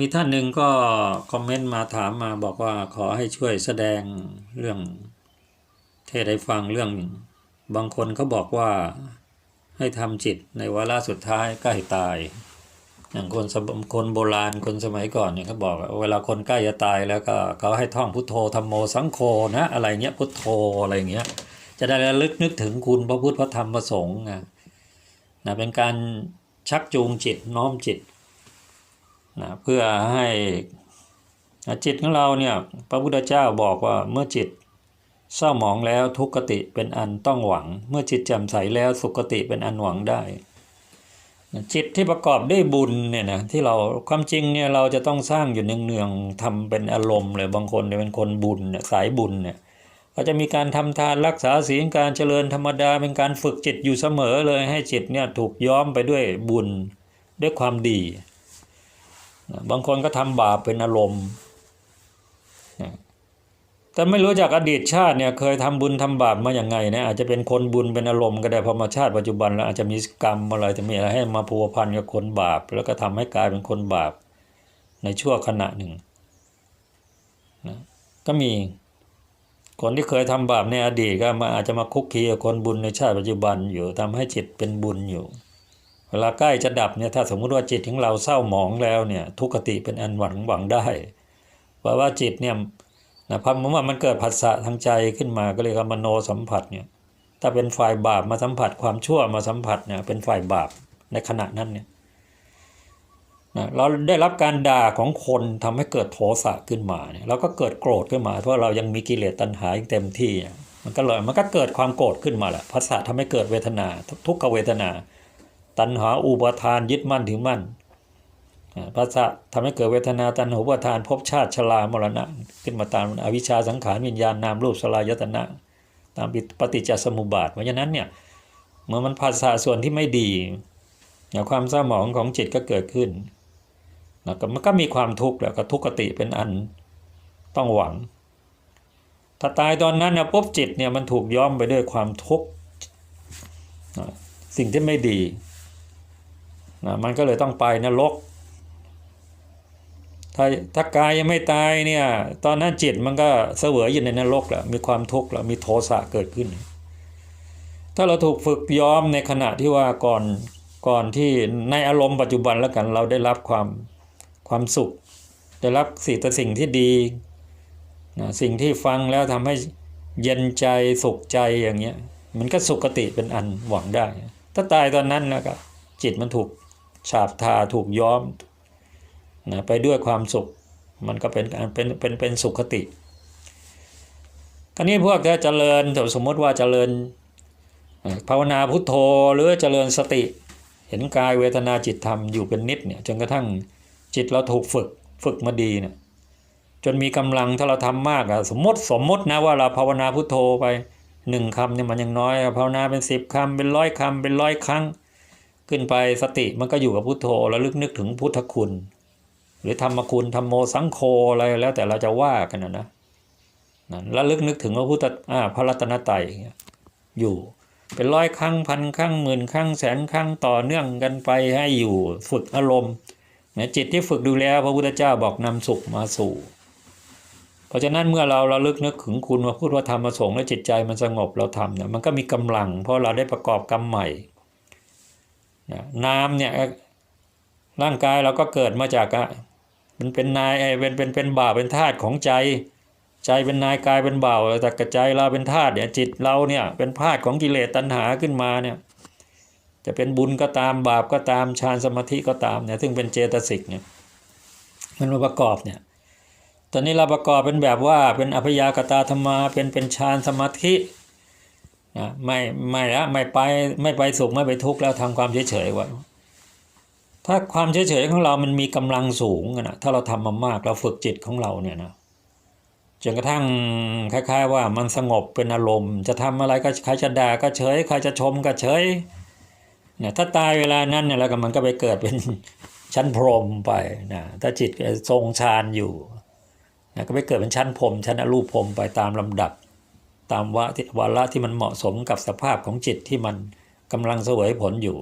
มีท่านหนึ่งก็คอมเมนต์มาถามมาบอกว่าขอให้ช่วยแสดงเรื่องเทศให้ฟังเรื่อง บางคนเขาบอกว่าให้ทำจิตในวาระสุดท้ายใกล้ตาย อย่างคนคนโบราณคนสมัยก่อนเนี่ยเขาบอกเวลาคนใกล้จะตายแล้วก็เขาให้ท่องพุทโธธรรมโมสังโฆนะอะไรเงี้ยพุทโธอะไรเงี้ยจะได้ระลึกนึกถึงคุณพระพุทธพระธรรมพระสงฆ์นะนะเป็นการชักจูงจิตน้อมจิต นะเพื่อให้จิตของเราเนี่ยพระพุทธเจ้าบอกว่าเมื่อจิตเศร้าหมองแล้วทุกขติเป็นอันต้องหวัง เมื่อจิตแจ่มใสแล้วสุขติเป็นอันหวังได้ จิตที่ประกอบด้วยบุญเนี่ยนะที่เราความจริงเนี่ยเราจะต้องสร้างอยู่เนืองๆทำเป็นอารมณ์เลยบางคนเนี่ยเป็นคนบุญสายบุญเนี่ยก็จะมีการทำทานรักษาศีลการเจริญธรรมดาเป็นการฝึกจิตอยู่เสมอเลยให้จิตเนี่ยถูกย้อมไปด้วยบุญด้วยความดี บางคนก็ทำบาปเป็นอารมณ์แต่ไม่รู้จากอดีตชาติเนี่ยเคยทำบุญทำบาปมาอย่างไงนะอาจจะเป็นคนบุญเป็นอารมณ์ก็ได้พอมาชาติปัจจุบันแล้วอาจจะมีกรรมอะไรจะมีอะไรให้มาพัวพันกับคนบาป แล้วก็ทำให้กลายเป็นคนบาปในชั่วขณะหนึ่งนะก็มีคนที่เคยทำบาปในอดีตก็มาอาจจะมาคุกคีกับคนบุญในชาติปัจจุบันอยู่ทำให้จิตเป็นบุญอยู่ เวลาใกล้จะดับเนี่ยถ้าสมมุติว่าจิตของเราเศร้าหมองแล้วเนี่ยทุกขติเป็นอันหวังหวังได้เพราะว่าจิตเนี่ยนะพอเมื่อมันเกิดผัสสะทางใจขึ้นมาก็เรียกว่ามโนสัมผัสเนี่ยถ้าเป็นฝ่ายบาปมาสัมผัสความชั่วมาสัมผัสเนี่ยเป็นฝ่ายบาปในขณะนั้นเนี่ยนะเราได้รับการด่าของคนทำให้เกิดโทสะขึ้นมาเนี่ยเราก็เกิดโกรธขึ้นมา เพราะเรายังมีกิเลสตัณหาอย่างเต็มที่เนี่ยมันก็เลยมันก็เกิดความโกรธขึ้นมาแหละภาษาทำให้เกิดเวทนาทุกขเวทนา ตัณหาอุปทานยึดมั่นถือมั่นภาษาทำให้เกิดเวทนาตัณหาอุปทานภพชาติชรามรณะ ขึ้นมาตามอวิชชาสังขารวิญญาณนามรูปสลายตนะ ตามปฏิจจสมุปบาทเพราะฉะนั้นเนี่ยเมื่อมันภาษาส่วนที่ไม่ดีเนี่ยความเศร้าหมองของจิตก็เกิดขึ้นนะก็มันก็มีความทุกข์แล้วก็ทุกขติเป็นอันต้องหวัง ถ้าตายตอนนั้นเนี่ยปุ๊บจิตเนี่ยมันถูกย้อมไปด้วยความทุกข์สิ่งที่ไม่ดี นะมันก็เลยต้องไปนรก ถ้าถ้ากายยังไม่ตายเนี่ย ตอนนั้นจิตมันก็เสวยอยู่ในนรกแหละมีความทุกข์แล้วมีโทสะเกิดขึ้น ถ้าเราถูกฝึกยอมในขณะที่ว่าก่อนก่อนที่ในอารมณ์ปัจจุบันแล้วกันเราได้รับความความสุข ได้รับสิ่งแต่สิ่งที่ดีนะสิ่งที่ฟังแล้วทำให้เย็นใจสุขใจอย่างเงี้ยมันก็สุขติเป็นอันหวังได้ ถ้าตายตอนนั้นแล้วก็จิตมันถูก ฉาบทาถูกย้อมนะไปด้วยความสุขมันก็เป็นเป็นเป็นเป็นสุขคติคราวนี้พวกถ้าเจริญสมมติว่าเจริญภาวนาพุทโธหรือเจริญสติ เห็นกายเวทนาจิตธรรมอยู่เป็นนิดเนี่ยจนกระทั่งจิตเราถูกฝึกฝึกมาดีเนี่ยจนมีกำลังถ้าเราทำมากอะสมมติสมมตินะว่าเราภาวนาพุทโธไปหนึ่งคำเนี่ยมันยังน้อยภาวนาเป็นสิบคำเป็นร้อยคำเป็นร้อยครั้ง ขึ้นไปสติมันก็อยู่กับพุทโธแล้วลึกนึกถึงพุทธคุณ หรือธรรมคุณธรรมโมสังโฆอะไรแล้วแต่เราจะว่ากันนะนะแล้วลึกนึกถึงพระพุทธอ่าพระรัตนตรัยอยู่เป็นร้อยครั้งพันครั้งหมื่นครั้งแสนครั้งต่อเนื่องกันไปให้อยู่ฝึกอารมณ์เนี่ยจิตที่ฝึกดูแล้วพระพุทธเจ้าบอกนำสุขมาสู่ เพราะฉะนั้นเมื่อเราเราลึกนึกถึงคุณว่าพูดว่าธรรมประสงค์และจิตใจมันสงบเราทำเนี่ยมันก็มีกำลัง เพราะเราได้ประกอบกรรมใหม่ น้ำเนี่ยร่างกายเราก็เกิดมาจากมันเป็นนายเป็นเป็นเป็นบ่าวเป็นธาตุของใจ ใจเป็นนายกายเป็นบ่าวแต่กระใจเราเป็นธาตุเนี่ยจิตเราเนี่ยเป็นธาตุของกิเลสตัณหาขึ้นมาเนี่ยจะเป็นบุญก็ตามบาปก็ตามฌานสมาธิก็ตามเนี่ยซึ่งเป็นเจตสิกเนี่ยมันมาประกอบเนี่ยตอนนี้เราประกอบเป็นแบบว่าเป็นอภยากตาธรรมาเป็นเป็นฌานสมาธิ นะไม่ไม่ละไม่ไปไม่ไปสุขไม่ไปทุกข์แล้วทำความเฉยเฉยไว้ถ้าความเฉยเฉยของเรามันมีกำลังสูงนะถ้าเราทำมามากเราฝึกจิตของเราเนี่ยนะจนกระทั่งคล้าย ๆ ว่ามันสงบเป็นอารมณ์ จะทำอะไรก็ใครจะด่าก็เฉยใครจะชมก็เฉยเนี่ยถ้าตายเวลานั้นเนี่ยแล้วก็มันก็ไปเกิดเป็นชั้นพรมไปนะถ้าจิตทรงฌานอยู่นะก็ไปเกิดเป็นชั้นพรมชั้นอรูปพรมไปตามลำดับ ตามวะวาระที่มันเหมาะสมกับสภาพของจิตที่มันกำลังเสวยผลอยู่